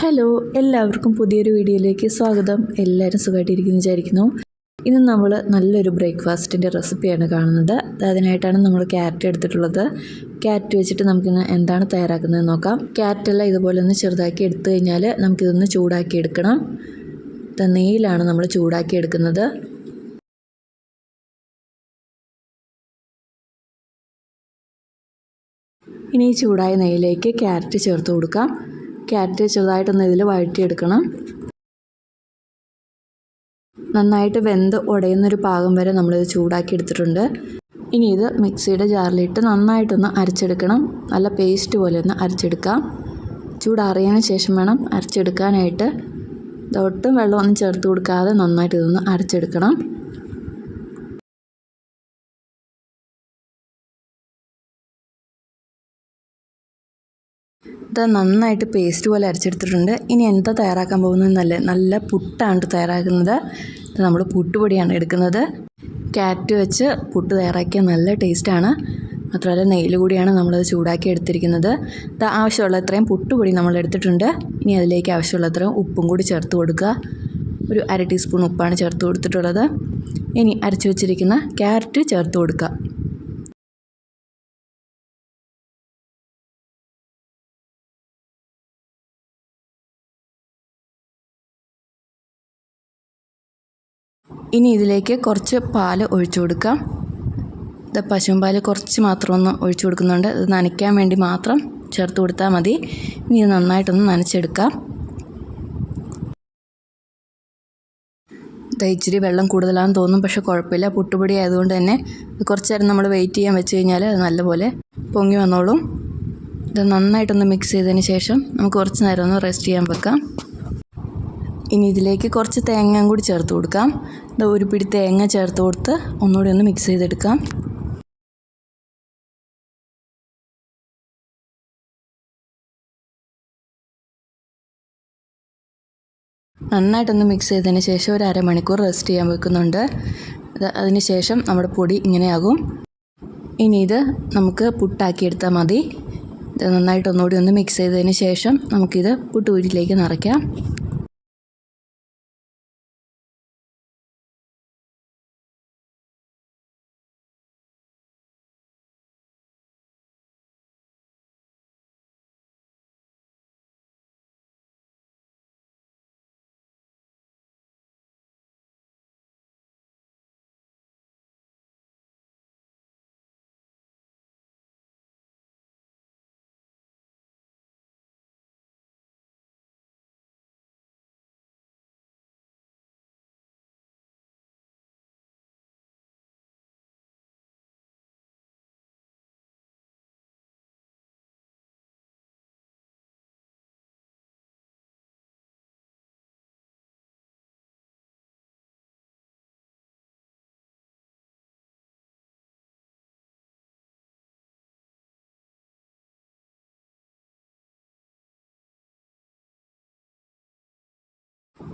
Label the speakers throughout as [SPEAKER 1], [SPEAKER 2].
[SPEAKER 1] Hello എല്ലാവർക്കും പുതിയൊരു വീഡിയോയിലേക്ക് സ്വാഗതം. എല്ലാവരും സുഖമായിട്ടിരിക്കുന്നു വിചാരിക്കുന്നു. ഇന്ന് നമ്മൾ നല്ലൊരു ബ്രേക്ക്ഫാസ്റ്റിന്റെ റെസിപ്പിയാണ് കാണുന്നത്. അതിനായിട്ടാണ് നമ്മൾ ക്യാരറ്റ് എടുത്തിട്ടുള്ളത്. ക്യാരറ്റ് വെച്ചിട്ട് നമുക്കിന്ന് എന്താണ് തയ്യാറാക്കുന്നത് നോക്കാം. ക്യാരറ്റെല്ലാം ഇതുപോലെ ഒന്ന് ചെറുതാക്കി എടുത്തു കഴിഞ്ഞാൽ നമുക്കിതൊന്ന് ചൂടാക്കി എടുക്കണം. തന്നെയിലാണ് നമ്മൾ ചൂടാക്കി എടുക്കുന്നത്. ഇനി ചൂടായ നെയ്യിലേക്ക് ക്യാരറ്റ് ചേർത്ത് കൊടുക്കാം. ക്യാരറ്റ് ചെറുതായിട്ടൊന്ന് ഇതിൽ വഴറ്റിയെടുക്കണം. നന്നായിട്ട് വെന്ത് ഉടയുന്നൊരു പാകം വരെ നമ്മളിത് ചൂടാക്കി എടുത്തിട്ടുണ്ട് ഇനി ഇത് മിക്സിയുടെ ജാറിലിട്ട് നന്നായിട്ടൊന്ന് അരച്ചെടുക്കണം. നല്ല പേസ്റ്റ് പോലെ ഒന്ന് അരച്ചെടുക്കാം. ചൂടാറിയതിന് ശേഷം വേണം അരച്ചെടുക്കാനായിട്ട്. ഒട്ടും വെള്ളമൊന്നും ചേർത്ത് കൊടുക്കാതെ നന്നായിട്ട് ഇതൊന്ന് അരച്ചെടുക്കണം. ഇത് നന്നായിട്ട് പേസ്റ്റ് പോലെ അരച്ചെടുത്തിട്ടുണ്ട്. ഇനി എന്താ തയ്യാറാക്കാൻ പോകുന്നത് നല്ല നല്ല പുട്ടാണ് തയ്യാറാക്കുന്നത്. ഇത് നമ്മൾ പുട്ടുപൊടിയാണ് എടുക്കുന്നത്. ക്യാറ്റ് വെച്ച് പുട്ട് തയ്യാറാക്കിയ നല്ല ടേസ്റ്റാണ് മാത്രമല്ല നെയ്യിൽ കൂടിയാണ് നമ്മളത് ചൂടാക്കി എടുത്തിരിക്കുന്നത്. ഇത് ആവശ്യമുള്ള അത്രയും പുട്ടുപൊടി നമ്മൾ എടുത്തിട്ടുണ്ട്. ഇനി അതിലേക്ക് ആവശ്യമുള്ള അത്രയും ഉപ്പും കൂടി ചേർത്ത് കൊടുക്കുക. ഒരു അര ടീസ്പൂൺ ഉപ്പാണ് ചേർത്ത് കൊടുത്തിട്ടുള്ളത്. ഇനി അരച്ചു വെച്ചിരിക്കുന്ന ക്യാരറ്റ് ചേർത്ത് കൊടുക്കുക. ഇനി ഇതിലേക്ക് കുറച്ച് പാൽ ഒഴിച്ചു കൊടുക്കാം. ഇത് പശുമ്പാൽ പാൽ കുറച്ച് മാത്രം ഒന്ന് ഒഴിച്ചു കൊടുക്കുന്നുണ്ട്. ഇത് നനയ്ക്കാൻ വേണ്ടി മാത്രം ചേർത്ത് കൊടുത്താൽ മതി. ഇനി ഇത് നന്നായിട്ടൊന്ന് നനച്ചെടുക്കാം. ഇച്ചിരി വെള്ളം കൂടുതലാണെന്ന് തോന്നും പക്ഷേ കുഴപ്പമില്ല. പുട്ടുപൊടി ആയതുകൊണ്ട് തന്നെ കുറച്ച് നേരം നമ്മൾ വെയിറ്റ് ചെയ്യാൻ വെച്ച് കഴിഞ്ഞാൽ അത് നല്ലപോലെ പൊങ്ങി വന്നോളും. ഇത് നന്നായിട്ടൊന്ന് മിക്സ് ചെയ്തതിന് ശേഷം നമുക്ക് കുറച്ച് നേരം ഒന്ന് റെസ്റ്റ് ചെയ്യാൻ വെക്കാം. ഇനി ഇതിലേക്ക് കുറച്ച് തേങ്ങയും കൂടി ചേർത്ത് കൊടുക്കാം. ഇത് ഒരു പിടി തേങ്ങ ചേർത്ത് കൊടുത്ത് ഒന്നുകൂടി ഒന്ന് മിക്സ് ചെയ്തെടുക്കാം. നന്നായിട്ടൊന്ന് മിക്സ് ചെയ്തതിന് ശേഷം ഒരു അരമണിക്കൂർ റെസ്റ്റ് ചെയ്യാൻ വെക്കുന്നുണ്ട്. അതിന് ശേഷം നമ്മുടെ പൊടി ഇങ്ങനെയാകും. ഇനി ഇത് നമുക്ക് പുട്ടാക്കിയെടുത്താൽ മതി. നന്നായിട്ട് ഒന്നുകൂടി ഒന്ന് മിക്സ് ചെയ്തതിന് ശേഷം നമുക്കിത് പുട്ടൂരിലേക്ക് നിറയ്ക്കാം.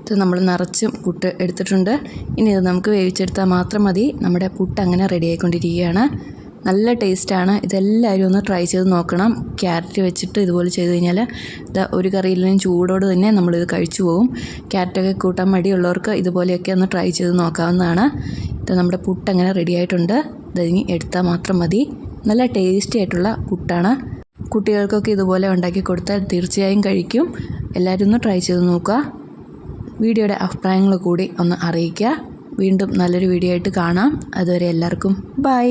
[SPEAKER 1] ഇത് നമ്മൾ നിറച്ചും പുട്ട് എടുത്തിട്ടുണ്ട്. ഇനി ഇത് നമുക്ക് വേവിച്ചെടുത്താൽ മാത്രം മതി. നമ്മുടെ പുട്ട് അങ്ങനെ റെഡി ആയിക്കൊണ്ടിരിക്കുകയാണ്. നല്ല ടേസ്റ്റാണ് ഇതെല്ലാവരും ഒന്ന് ട്രൈ ചെയ്ത് നോക്കണം. ക്യാരറ്റ് വെച്ചിട്ട് ഇതുപോലെ ചെയ്ത് കഴിഞ്ഞാൽ ഇത് ഒരു കറിയിലും ചൂടോട് തന്നെ നമ്മളിത് കഴിച്ചു പോകും ക്യാരറ്റൊക്കെ കൂട്ടാൻ മടിയുള്ളവർക്ക് ഇതുപോലെയൊക്കെ ഒന്ന് ട്രൈ ചെയ്ത് നോക്കാവുന്നതാണ്. ഇത് നമ്മുടെ പുട്ട് അങ്ങനെ റെഡി ആയിട്ടുണ്ട്. ഇതിനി എടുത്താൽ മാത്രം മതി. നല്ല ടേസ്റ്റി ആയിട്ടുള്ള പുട്ടാണ്. കുട്ടികൾക്കൊക്കെ ഇതുപോലെ ഉണ്ടാക്കി കൊടുത്താൽ തീർച്ചയായും കഴിക്കും. എല്ലാവരും ഒന്ന് ട്രൈ ചെയ്ത് നോക്കുക. വീഡിയോയുടെ അഭിപ്രായങ്ങൾ കൂടി ഒന്ന് അറിയിക്കുക. വീണ്ടും നല്ലൊരു വീഡിയോ ആയിട്ട് കാണാം. അതുവരെ എല്ലാവർക്കും ബൈ.